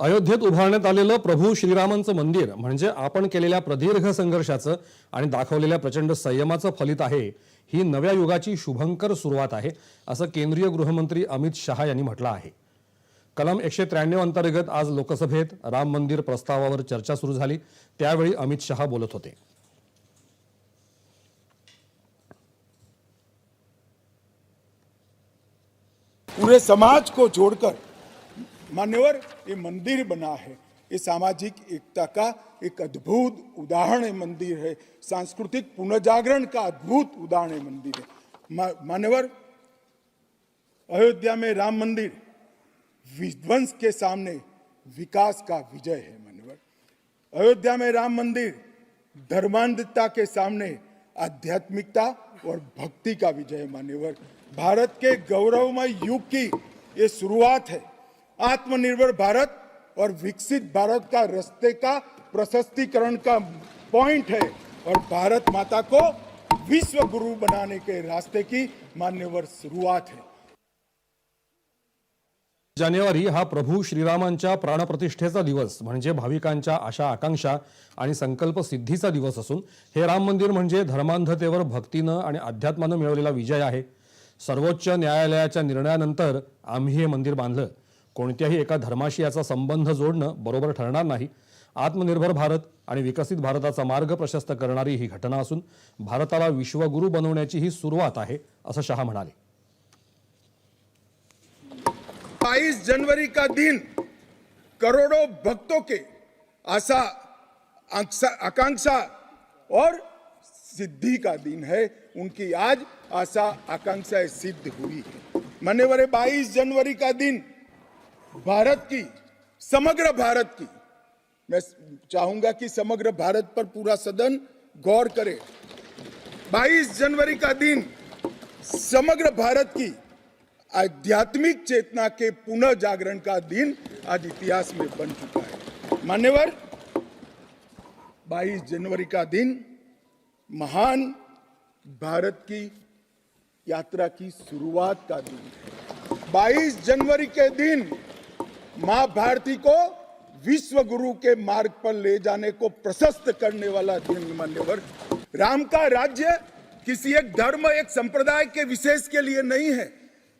अयोध्येत उभारण्यात आलेलं प्रभू श्रीरामांचं मंदिर म्हणजे आपण केलेल्या प्रदीर्घ संघर्षाचं आणि दाखवलेल्या प्रचंड संयमाचं फलित आहे ही नव्या युगाची शुभंकर सुरुवात आहे असं केंद्रीय गृहमंत्री अमित शहा यांनी म्हटलं आहे. कलम एकशे त्र्याण्णव अंतर्गत आज लोकसभेत राम मंदिर प्रस्तावावर चर्चा सुरू झाली त्यावेळी अमित शहा बोलत होते. पूरे समाज को जोड़कर मान्यवर, ये मंदिर बना है। ये सामाजिक एकता का एक अद्भुत उदाहरण मंदिर है। सांस्कृतिक पुनर्जागरण का अद्भुत उदाहरण मंदिर है। मान्यवर, अयोध्या में राम मंदिर विध्वंस के सामने विकास का विजय है मान्यवर। अयोध्या में राम मंदिर धर्मांधता के सामने आध्यात्मिकता और भक्ति का विजय है मान्यवर। भारत के गौरवमय युग की ये शुरुआत है। आत्मनिर्भर भारत और विकसित भारत का रास्ते का प्रशस्तीकरण का पॉइंट है और भारत माता को विश्व गुरु बनाने के रास्ते की मान्यवर शुरुआत है। जानेवारी हा प्रभू श्रीरामांच्या प्राणप्रतिष्ठेचा दिवस म्हणजे भाविकांच्या आशा आकांक्षा आणि संकल्प सिद्धीचा दिवस असून हे राम मंदिर म्हणजे धर्मांधतेवर भक्तीनं आणि अध्यात्मानं मिळवलेला विजय आहे. सर्वोच्च न्यायालयाच्या निर्णयानंतर आम्ही हे मंदिर बांधलं. कोणत्याही एका धर्माशी याचा संबंध जोडणं बरोबर ठरणार नाही. आत्मनिर्भर भारत आणि विकसित भारताचा मार्ग प्रशस्त करणारी ही घटना असून भारताला विश्वगुरू बनवण्याची ही सुरुवात आहे असं शहा म्हणाले. 22 जनवरी का दिन करोड़ों भक्तों के आशा आकांक्षा और सिद्धि का दिन है। उनकी आज आशा आकांक्षाएं सिद्ध हुई है। मान्यवर 22 जनवरी का दिन भारत की, समग्र भारत की। मैं चाहूँगा कि समग्र भारत पर पूरा सदन गौर करे। 22 जनवरी का दिन समग्र भारत की आध्यात्मिक चेतना के पुनः जागरण का दिन आज इतिहास में बन चुका है। मान्यवर 22 जनवरी का दिन महान भारत की यात्रा की शुरुआत का दिन है। 22 जनवरी के दिन मां भारती को विश्व गुरु के मार्ग पर ले जाने को प्रशस्त करने वाला दिन मान्यवर। राम का राज्य किसी एक धर्म एक संप्रदाय के विशेष के लिए नहीं है।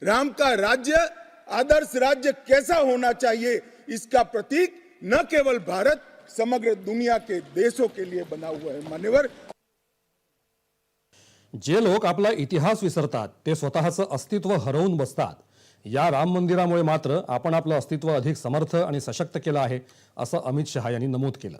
राम का राज्य आदर्श राज्य कैसा होना चाहिए इसका प्रतीक न केवल भारत समग्र दुनिया के देशों के लिए बना हुआ है मान्यवर। जे लोक आपला इतिहास विसरतात ते स्वतःचं अस्तित्व हरवून बसतात या राम मंदिरामुळे मात्र आपण आपलं अस्तित्व अधिक समर्थ आणि सशक्त केलं आहे असं अमित शहा यांनी नमूद केलं.